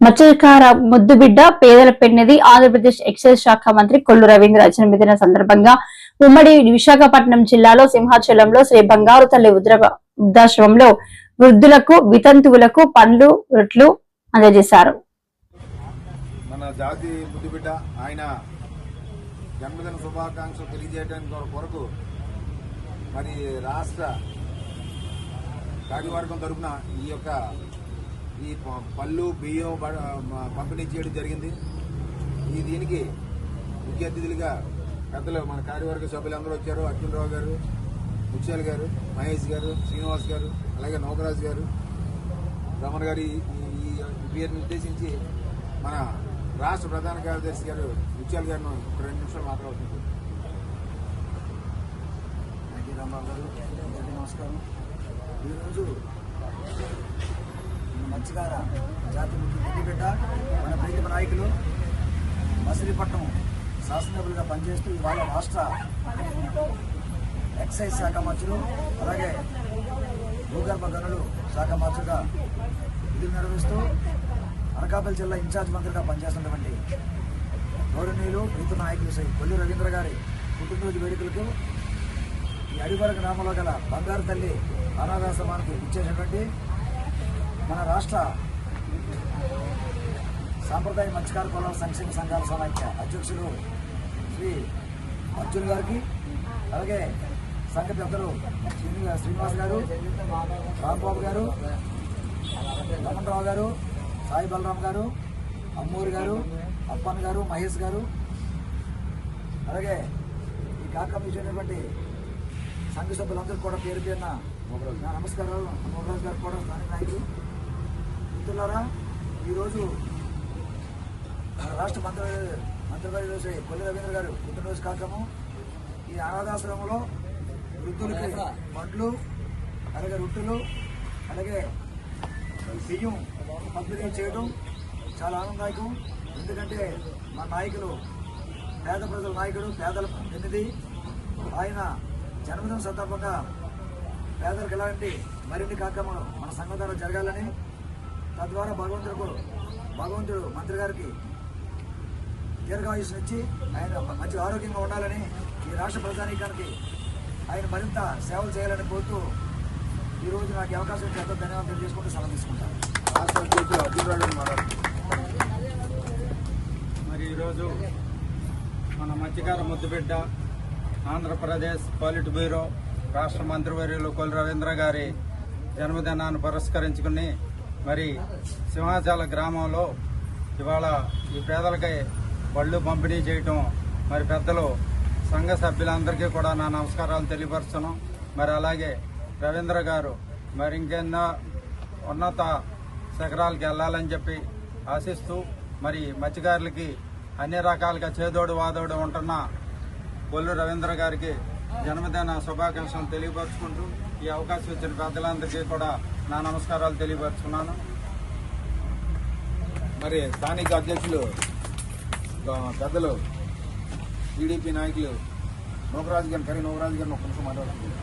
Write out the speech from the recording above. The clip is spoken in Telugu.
మత్స్యకార ముద్దుబిడ్డ పేదల పెన్నది ఆంధ్రప్రదేశ్ ఎక్సైజ్ శాఖ మంత్రి కొల్లు రవీంద్ర జన్మదిన సందర్భంగా ఉమ్మడి విశాఖపట్నం జిల్లాలో సింహాచలంలో శ్రీ బంగారు తల్లి వృద్ధాశ్రమంలో వృద్ధులకు వితంతువులకు పండ్లు రొట్లు అందజేశారు. మన జాతి ఆయన జన్మదిన శుభాకాంక్షలు తెలియజేయడానికి కొరకు మరి రాష్ట్ర కార్యవర్గం ఈ యొక్క ఈ ప- పళ్ళు బియ్యం బ- పంపిణీ చేయడం జరిగింది. ఈ దీనికి ముఖ్య అతిథులుగా పెద్దలు మన కార్యవర్గ సభ్యులందరూ వచ్చారు. అర్జునరావు గారు ముత్యాల గారు మహేష్ గారు శ్రీనివాస్ గారు అలాగే నోకరాజ్ గారు. రమణ గారి ఈ ఈ- పేరుని ఉద్దేశించి మన రాష్ట్ర ప్రధాన కార్యదర్శి గారు ముత్యాల గారిని ఒక రెండు నిమిషాలు మాట్లాడుతుంది థ్యాంక్ గారు. నమస్కారం. ఈరోజు మత్స్యకార జాతి బిడ్డ మన ప్రీతమ నాయకులు మసిలీపట్నం శాసనసభ్యులుగా పనిచేస్తూ ఇవాళ రాష్ట్ర ఎక్సైజ్ శాఖ మంత్రులు అలాగే భూగర్భ గనులు శాఖ మంత్రులుగా విధులు నిర్వహిస్తూ అనకాపల్లి జిల్లా ఇన్ఛార్జ్ మంత్రిగా పనిచేస్తున్నటువంటి గౌరవనీయులు ప్రీతమ నాయకులు శ్రీ కొల్లు రవీంద్ర గారి పుట్టినరోజు వేడుకలకు ఈ అడివర గ్రామంలో గల బంగారు తల్లి అనాథాశ్రమానికి ఇచ్చేసినటువంటి మన రాష్ట్ర సాంప్రదాయ మత్స్యకార కులాల సంక్షేమ సంఘాల సమాఖ్య అధ్యక్షులు శ్రీ అర్జున్ గారికి అలాగే సంఘ పెద్దలు శ్రీనివాస్ గారు రాంబాబు గారు రమణరావు గారు సాయి బలరాం గారు అమ్మూరి గారు అప్పన్ గారు మహేష్ గారు అలాగే ఈ కార్యక్రమం ఇచ్చినటువంటి సంఘ సభ్యులందరూ కూడా పేరు పేరున నమస్కారాలు నమోరాజు గారు కూడా స్థానిక నాయకులు. మిత్రులారా ఈరోజు రాష్ట్ర మంత్రి మంత్రివర్యులు శ్రీ కొల్లి రవీంద్ర గారు పుట్టినరోజు కార్యక్రమం. ఈ అనాథాశ్రమంలో వృద్ధులకి పండ్లు అలాగే రొట్టెలు అలాగే బియ్యం పంపిణీ చేయడం చాలా ఆనందదాయకం. ఎందుకంటే మా నాయకులు పేద ప్రజల నాయకుడు పేదల ప్రతినిధి ఆయన జన్మదిన సందర్భంగా పేదలకు ఎలాంటి మరిన్ని కార్యక్రమాలు మన సంఘం ద్వారా జరగాలని తద్వారా భగవంతుడు భగవంతుడు మంత్రి గారికి దీర్ఘాయుష్నిచ్చి ఆయన మంచి ఆరోగ్యంగా ఉండాలని ఈ రాష్ట్ర ప్రజానీకానికి ఆయన మరింత సేవలు చేయాలని కోరుతూ ఈరోజు నాకు అవకాశం ఇచ్చి ఎంతో ధన్యవాదాలు తెలియజేసుకుంటూ సెలవు తీసుకుంటాను. రాష్ట్ర అధ్యక్షులు మరి ఈరోజు మన మత్స్యకార ముద్దుబిడ్డ ఆంధ్రప్రదేశ్ పాలిట్ బ్యూరో రాష్ట్ర మంత్రివర్యులు కొల్లు రవీంద్ర గారి జన్మదినాన్ని పురస్కరించుకుని మరి సింహాచల గ్రామంలో ఇవాళ ఈ పేదలకై బళ్ళు పంపిణీ చేయటం మరి పెద్దలు సంఘ సభ్యులందరికీ కూడా నా నమస్కారాలు తెలియపరుస్తున్నాం. మరి అలాగే రవీంద్ర గారు మరి ఇంకెన్నో ఉన్నత శిఖరాలకు వెళ్ళాలని చెప్పి ఆశిస్తూ మరి మత్స్యకారులకి అన్ని రకాలుగా చేదోడు వాదోడు ఉంటున్న బొల్లు రవీంద్ర గారికి జన్మదిన శుభాకాంక్షలు తెలియపరుచుకుంటూ ఈ అవకాశం ఇచ్చిన పెద్దలందరికీ కూడా నా నమస్కారాలు తెలియపరుచుకున్నాను మరి స్థానిక అధ్యక్షులు పెద్దలు టీడీపీ నాయకులు నోకరాజు గారిని కరీ నోకరాజు గారిని ఒక నిమిషం మాట్లాడుతున్నారు